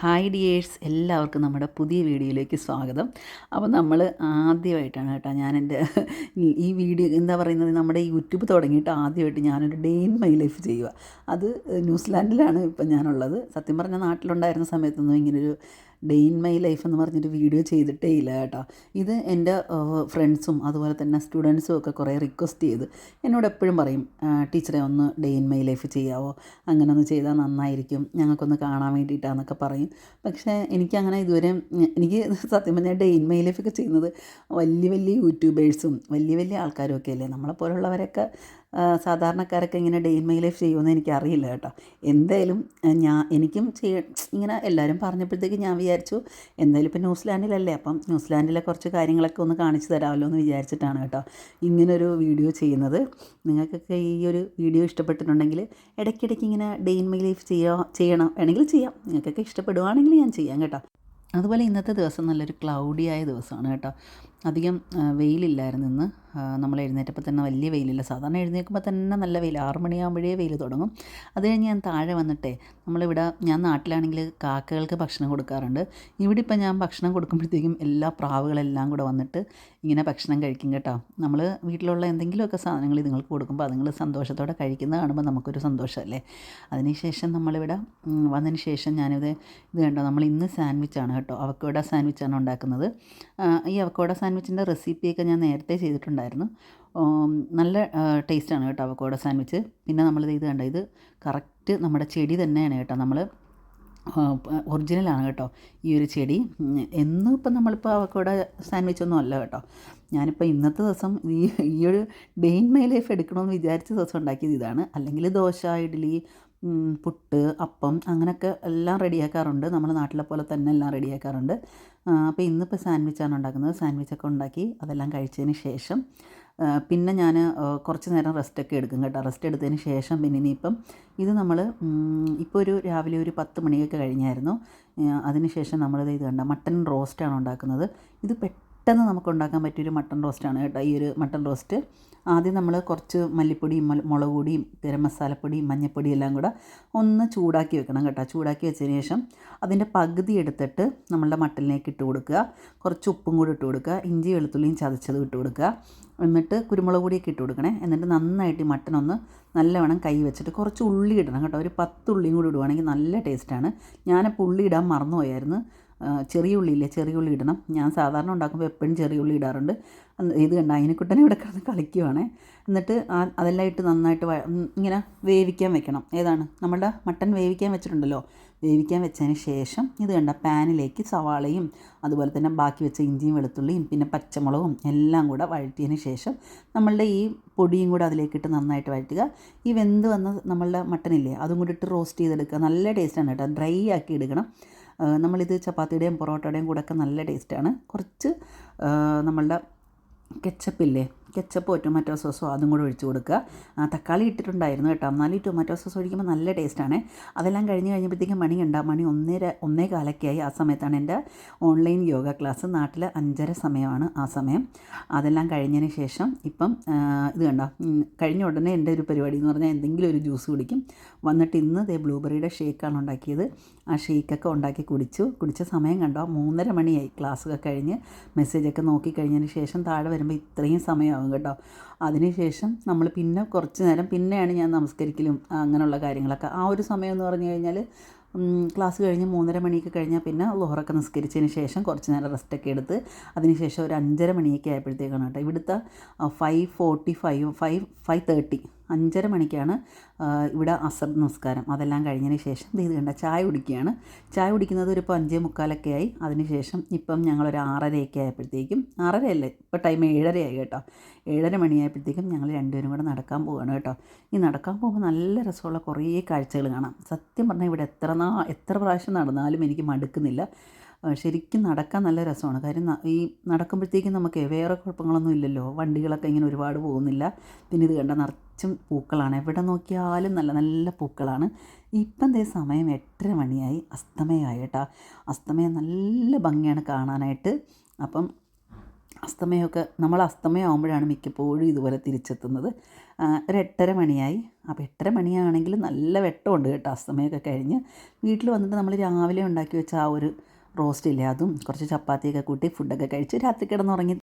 Hi dears എല്ലാവർക്കും നമ്മുടെ പുതിയ വീഡിയോയിലേക്ക് സ്വാഗതം. അപ്പോൾ നമ്മൾ ആദ്യമായിട്ടാണ് കേട്ടോ ഞാൻ എന്റെ ഈ വീഡിയോ എന്താ പറയുന്നത് നമ്മുടെ യൂട്യൂബ് തുടങ്ങിയിട്ട് ആദ്യമായിട്ട് ഞാനൊരു ഡേ ഇൻ മൈ ലൈഫ് ചെയ്യുക. അത് ന്യൂസിലാൻഡിലാണ് ഇപ്പം ഞാനുള്ളത്. സത്യം പറഞ്ഞാൽ നാട്ടിലുണ്ടായിരുന്ന സമയത്തൊന്നും ഇങ്ങനൊരു ഡേ ഇൻ മൈ ലൈഫ് എന്ന് പറഞ്ഞൊരു വീഡിയോ ചെയ്തിട്ടേ ഇല്ല കേട്ടോ. ഇത് എന്റെ ഫ്രണ്ട്സും അതുപോലെ തന്നെ സ്റ്റുഡൻസും ഒക്കെ കുറേ റിക്വസ്റ്റ് ചെയ്ത് എന്നോട് എപ്പോഴും പറയും ടീച്ചറെ ഒന്ന് ഡേ ഇൻ മൈ ലൈഫ് ചെയ്യാവോ? അങ്ങനെ ഒന്ന് ചെയ്താൽ നന്നായിരിക്കും. ഞങ്ങൾക്കൊന്ന് കാണാൻ വേണ്ടിയിട്ടാണെന്നൊക്കെ പറയും. പക്ഷേ എനിക്കങ്ങനെ ഇതുവരെ എനിക്ക് സത്യം പറഞ്ഞാൽ ഡേ ഇൻ മൈ ലൈഫൊക്കെ ചെയ്യുന്നത് വലിയ വലിയ യൂട്യൂബേഴ്സും വലിയ വലിയ ആൾക്കാരും ഒക്കെ അല്ലേ? നമ്മളെപ്പോലുള്ളവരൊക്കെ സാധാരണക്കാരൊക്കെ ഇങ്ങനെ ഡെയിലി ലൈഫ് ചെയ്യുമെന്ന് എനിക്കറിയില്ല കേട്ടോ. എന്തായാലും ഞാൻ എനിക്കും ചെയ്യ ഇങ്ങനെ എല്ലാവരും പറഞ്ഞപ്പോഴത്തേക്ക് ഞാൻ വിചാരിച്ചു എന്തായാലും ഇപ്പോൾ ന്യൂസിലാൻഡിലല്ലേ അപ്പം ന്യൂസിലാൻഡിലെ കുറച്ച് കാര്യങ്ങളൊക്കെ ഒന്ന് കാണിച്ചു തരാമല്ലോ എന്ന് വിചാരിച്ചിട്ടാണ് കേട്ടോ ഇങ്ങനൊരു വീഡിയോ ചെയ്യുന്നത്. നിങ്ങൾക്കൊക്കെ ഈ ഒരു വീഡിയോ ഇഷ്ടപ്പെട്ടിട്ടുണ്ടെങ്കിൽ ഇടയ്ക്കിടയ്ക്ക് ഇങ്ങനെ ഡെയിൻ മൈ ലൈഫ് ചെയ്യാം ചെയ്യണം വേണമെങ്കിൽ ചെയ്യാം. നിങ്ങൾക്കൊക്കെ ഇഷ്ടപ്പെടുവാണെങ്കിൽ ഞാൻ ചെയ്യാം കേട്ടോ. അതുപോലെ ഇന്നത്തെ ദിവസം നല്ലൊരു ക്ലൗഡി ആയ ദിവസമാണ് കേട്ടോ. അധികം വെയിലില്ലായിരുന്നു ഇന്ന്. നമ്മൾ എഴുന്നേറ്റപ്പോൾ തന്നെ വലിയ വെയിലില്ല. സാധാരണ എഴുന്നേൽക്കുമ്പോൾ തന്നെ നല്ല വെയിൽ ആറ് മണിയാകുമ്പോഴേ വെയിൽ തുടങ്ങും. അത് കഴിഞ്ഞ് ഞാൻ താഴെ വന്നിട്ടേ നമ്മളിവിടെ ഞാൻ നാട്ടിലാണെങ്കിൽ കാക്കകൾക്ക് ഭക്ഷണം കൊടുക്കാറുണ്ട്. ഇവിടെ ഇപ്പം ഞാൻ ഭക്ഷണം കൊടുക്കുമ്പോഴത്തേക്കും എല്ലാ പ്രാവുകളെല്ലാം കൂടെ വന്നിട്ട് ഇങ്ങനെ ഭക്ഷണം കഴിക്കും കേട്ടോ. നമ്മൾ വീട്ടിലുള്ള എന്തെങ്കിലുമൊക്കെ സാധനങ്ങൾ ഇതുങ്ങൾക്ക് കൊടുക്കുമ്പോൾ അതുങ്ങൾ സന്തോഷത്തോടെ കഴിക്കുന്നത് കാണുമ്പോൾ നമുക്കൊരു സന്തോഷമല്ലേ? അതിനുശേഷം നമ്മളിവിടെ വന്നതിന് ശേഷം ഞാനിത് ഇത് കണ്ടോ? നമ്മൾ ഇന്ന് സാൻഡ്വിച്ചാണ് കേട്ടോ. അവക്കോട സാൻഡ്വിച്ചാണ് ഉണ്ടാക്കുന്നത്. ഈ അവക്കോട സാൻഡ്വിച്ചിന്റെ റെസിപ്പിയൊക്കെ ഞാൻ നേരത്തെ ചെയ്തിട്ടുണ്ടായിരുന്നു. നല്ല ടേസ്റ്റാണ് കേട്ടോ അവക്കോട സാൻഡ്വിച്ച്. പിന്നെ നമ്മളിത് ഇത് കണ്ടോ ഇത് കറക്റ്റ് നമ്മുടെ ചെടി തന്നെയാണ് കേട്ടോ. നമ്മൾ ഒറിജിനലാണ് കേട്ടോ ഈ ഒരു ചെടി. എന്നും ഇപ്പം നമ്മളിപ്പോൾ അവക്കോട സാൻഡ്വിച്ച് ഒന്നും അല്ല കേട്ടോ. ഞാനിപ്പോൾ ഇന്നത്തെ ദിവസം ഈ ഈ ഒരു ഡെയിൻ മൈ ലൈഫ് എടുക്കണമെന്ന് വിചാരിച്ച ദിവസം ഉണ്ടാക്കിയത് ഇതാണ്. അല്ലെങ്കിൽ ദോശ ഇഡ്ഡലി പുട്ട് അപ്പം അങ്ങനെയൊക്കെ എല്ലാം റെഡിയാക്കാറുണ്ട്. നമ്മുടെ നാട്ടിലെ പോലെ തന്നെ എല്ലാം റെഡിയാക്കാറുണ്ട്. അപ്പോൾ ഇന്നിപ്പോൾ സാൻഡ്വിച്ചാണ് ഉണ്ടാക്കുന്നത്. സാൻഡ്വിച്ചൊക്കെ ഉണ്ടാക്കി അതെല്ലാം കഴിച്ചതിന് ശേഷം പിന്നെ ഞാൻ കുറച്ച് നേരം റെസ്റ്റൊക്കെ എടുക്കും കേട്ടോ. റെസ്റ്റ് എടുത്തതിന് ശേഷം പിന്നെ ഇനിയിപ്പം ഇത് നമ്മൾ ഇപ്പോൾ ഒരു രാവിലെ ഒരു പത്ത് മണിയൊക്കെ കഴിഞ്ഞായിരുന്നു. അതിന് ശേഷം നമ്മളിത് ഇത് കണ്ട മട്ടൻ റോസ്റ്റാണ് ഉണ്ടാക്കുന്നത്. ഇത് പെട്ടെന്ന് നമുക്ക് ഉണ്ടാക്കാൻ പറ്റിയൊരു മട്ടൺ റോസ്റ്റാണ് കേട്ടോ ഈ ഒരു മട്ടൺ റോസ്റ്റ്. ആദ്യം നമ്മൾ കുറച്ച് മല്ലിപ്പൊടിയും മുളക് പൊടിയും ഗരം മസാലപ്പൊടിയും മഞ്ഞൾപ്പൊടിയും എല്ലാം കൂടെ ഒന്ന് ചൂടാക്കി വെക്കണം കേട്ടോ. ചൂടാക്കി വെച്ചതിന് ശേഷം അതിന്റെ പകുതി എടുത്തിട്ട് നമ്മളുടെ മട്ടണിലേക്ക് ഇട്ട് കൊടുക്കുക. കുറച്ച് ഉപ്പും കൂടി ഇട്ട് കൊടുക്കുക. ഇഞ്ചി വെളുത്തുള്ളിയും ചതച്ചതും ഇട്ട് കൊടുക്കുക. എന്നിട്ട് കുരുമുളക് പൊടിയൊക്കെ ഇട്ട് കൊടുക്കണേ. എന്നിട്ട് നന്നായിട്ട് ഈ മട്ടൺ ഒന്ന് നല്ലവണ്ണം കൈ വെച്ചിട്ട് കുറച്ച് ഉള്ളി ഇടണം കേട്ടോ. ഒരു പത്ത് ഉള്ളിയും കൂടി ഇടുവാണെങ്കിൽ നല്ല ടേസ്റ്റാണ്. ഞാനപ്പോൾ ഉള്ളി ഇടാൻ മറന്നുപോയായിരുന്നു. ചെറിയ ചെറിയുള്ളി ഇടണം. ഞാൻ സാധാരണ ഉണ്ടാക്കുമ്പോൾ എപ്പോഴും ചെറിയ ഉള്ളി ഇടാറുണ്ട് ഇത് കണ്ട? അതിനെക്കുട്ടനെ ഇവിടെ കിടന്ന് കളിക്കുവാണേ. എന്നിട്ട് അതെല്ലാം ഇട്ട് നന്നായിട്ട് ഇങ്ങനെ വേവിക്കാൻ വെക്കണം. ഏതാണ്? നമ്മുടെ മട്ടൻ വേവിക്കാൻ വെച്ചിട്ടുണ്ടല്ലോ. വേവിക്കാൻ വെച്ചതിന് ശേഷം ഇത് കണ്ട? പാനിലേക്ക് സവാളയും അതുപോലെ തന്നെ ബാക്കി വെച്ച ഇഞ്ചിയും വെളുത്തുള്ളിയും പിന്നെ പച്ചമുളകും എല്ലാം കൂടെ വഴറ്റിയതിന് ശേഷം നമ്മളുടെ ഈ പൊടിയും കൂടെ അതിലേക്കിട്ട് നന്നായിട്ട് വഴറ്റുക. ഈ വെന്ത് വന്ന നമ്മളുടെ മട്ടനില്ലേ അതും കൂടി ഇട്ട് റോസ്റ്റ് ചെയ്തെടുക്കുക. നല്ല ടേസ്റ്റാണ് കേട്ടോ. ഡ്രൈ ആക്കി എടുക്കണം. നമ്മളിത് ചപ്പാത്തിയുടെയും പൊറോട്ടയുടെയും കൂടെ ഒക്കെ നല്ല ടേസ്റ്റാണ്. കുറച്ച് നമ്മളുടെ കെച്ചപ്പില്ലേ കെച്ചപ്പോ ടൊമാറ്റോ സോസോ അതും കൂടെ ഒഴിച്ച് കൊടുക്കുക. തക്കാളി ഇട്ടിട്ടുണ്ടായിരുന്നു കേട്ടോ. എന്നാലും ഈ ടൊമാറ്റോ സോസ് ഒഴിക്കുമ്പോൾ നല്ല ടേസ്റ്റാണ്. അതെല്ലാം കഴിഞ്ഞ് കഴിഞ്ഞപ്പോഴത്തേക്കും മണി ഉണ്ട് മണി ഒന്നര ഒന്നേ കാലൊക്കെയായി ആ സമയത്താണ് എന്റെ ഓൺലൈൻ യോഗ ക്ലാസ്. നാട്ടിൽ അഞ്ചര സമയമാണ് ആ സമയം. അതെല്ലാം കഴിഞ്ഞതിന് ശേഷം ഇപ്പം ഇത് കണ്ടോ? കഴിഞ്ഞ ഉടനെ എന്റെ ഒരു പരിപാടി എന്ന് പറഞ്ഞാൽ എന്തെങ്കിലും ഒരു ജ്യൂസ് കുടിക്കും. വന്നിട്ട് ഇന്ന് ദേ ബ്ലൂബെറിയുടെ ഷേക്കാണ് ഉണ്ടാക്കിയത്. ആ ഷേക്കൊക്കെ ഉണ്ടാക്കി കുടിച്ചു. കുടിച്ച സമയം കണ്ടോ? മൂന്നര മണിയായി. ക്ലാസ്സൊക്കെ കഴിഞ്ഞ് മെസ്സേജൊക്കെ നോക്കി കഴിഞ്ഞതിന് ശേഷം താഴെ വരുമ്പോൾ ഇത്രയും സമയമാകും. കേട്ടോ. അതിനുശേഷം നമ്മൾ പിന്നെ കുറച്ച് നേരം പിന്നെയാണ് ഞാൻ നമസ്കരിക്കലും അങ്ങനെയുള്ള കാര്യങ്ങളൊക്കെ. ആ ഒരു സമയം എന്ന് പറഞ്ഞു കഴിഞ്ഞാൽ ക്ലാസ് കഴിഞ്ഞ് മൂന്നര മണിയൊക്കെ കഴിഞ്ഞാൽ പിന്നെ ലോഹറൊക്കെ നിസ്കരിച്ചതിന് ശേഷം കുറച്ച് നേരം റെസ്റ്റൊക്കെ എടുത്ത് അതിനുശേഷം ഒരു അഞ്ചര മണിയൊക്കെ ആയപ്പോഴത്തേക്കാണ് കേട്ടോ. ഇവിടുത്തെ five forty five five five thirty അഞ്ചര മണിക്കാണ് ഇവിടെ അസർ നമസ്കാരം അതെല്ലാം കഴിഞ്ഞതിന് ശേഷം ഇത് കണ്ട ചായ കുടിക്കുകയാണ്. ചായ കുടിക്കുന്നത് ഒരു ഇപ്പോൾ അഞ്ചേ മുക്കാലൊക്കെ ആയി. അതിനുശേഷം ഇപ്പം ഞങ്ങളൊരു ആറരയൊക്കെ ആയപ്പോഴത്തേക്കും ആറരയല്ലേ? ഇപ്പോൾ ടൈം ഏഴരയായി കേട്ടോ. ഏഴര മണിയായപ്പോഴത്തേക്കും ഞങ്ങൾ രണ്ടുപേരും കൂടെ നടക്കാൻ പോവുകയാണ് കേട്ടോ. ഈ നടക്കാൻ പോകുമ്പോൾ നല്ല രസമുള്ള കുറേ കാഴ്ചകൾ കാണാം. സത്യം പറഞ്ഞാൽ ഇവിടെ എത്ര നാ എത്ര പ്രാവശ്യം നടന്നാലും എനിക്ക് മടുക്കുന്നില്ല. ശരിക്കും നടക്കാൻ നല്ല രസമാണ്. കാര്യം ഈ നടക്കുമ്പോഴത്തേക്കും നമുക്ക് വേറെ കുഴപ്പങ്ങളൊന്നും ഇല്ലല്ലോ. വണ്ടികളൊക്കെ ഇങ്ങനെ ഒരുപാട് പോകുന്നില്ല. പിന്നെ ഇത് കണ്ട നിറച്ചും പൂക്കളാണ്. എവിടെ നോക്കിയാലും നല്ല നല്ല പൂക്കളാണ്. ഇപ്പം ദേ സമയം എട്ടര മണിയായി. അസ്തമയമായി കേട്ടോ. അസ്തമയം നല്ല ഭംഗിയാണ് കാണാനായിട്ട്. അപ്പം അസ്തമയമൊക്കെ നമ്മൾ അസ്തമയം ആകുമ്പോഴാണ് മിക്കപ്പോഴും ഇതുപോലെ തിരിച്ചെത്തുന്നത്. ഒരു എട്ടര മണിയായി. അപ്പോൾ എട്ടര മണിയാണെങ്കിൽ നല്ല വെട്ടമുണ്ട് കേട്ടോ അസ്തമയമൊക്കെ കഴിഞ്ഞ്. വീട്ടിൽ വന്നിട്ട് നമ്മൾ രാവിലെ ഉണ്ടാക്കി വെച്ച ആ ഒരു റോസ്റ്റ് ഇല്ലേ അതും കുറച്ച് ചപ്പാത്തിയൊക്കെ കൂട്ടി ഫുഡൊക്കെ കഴിച്ച് രാത്രി കിടന്നുറങ്ങി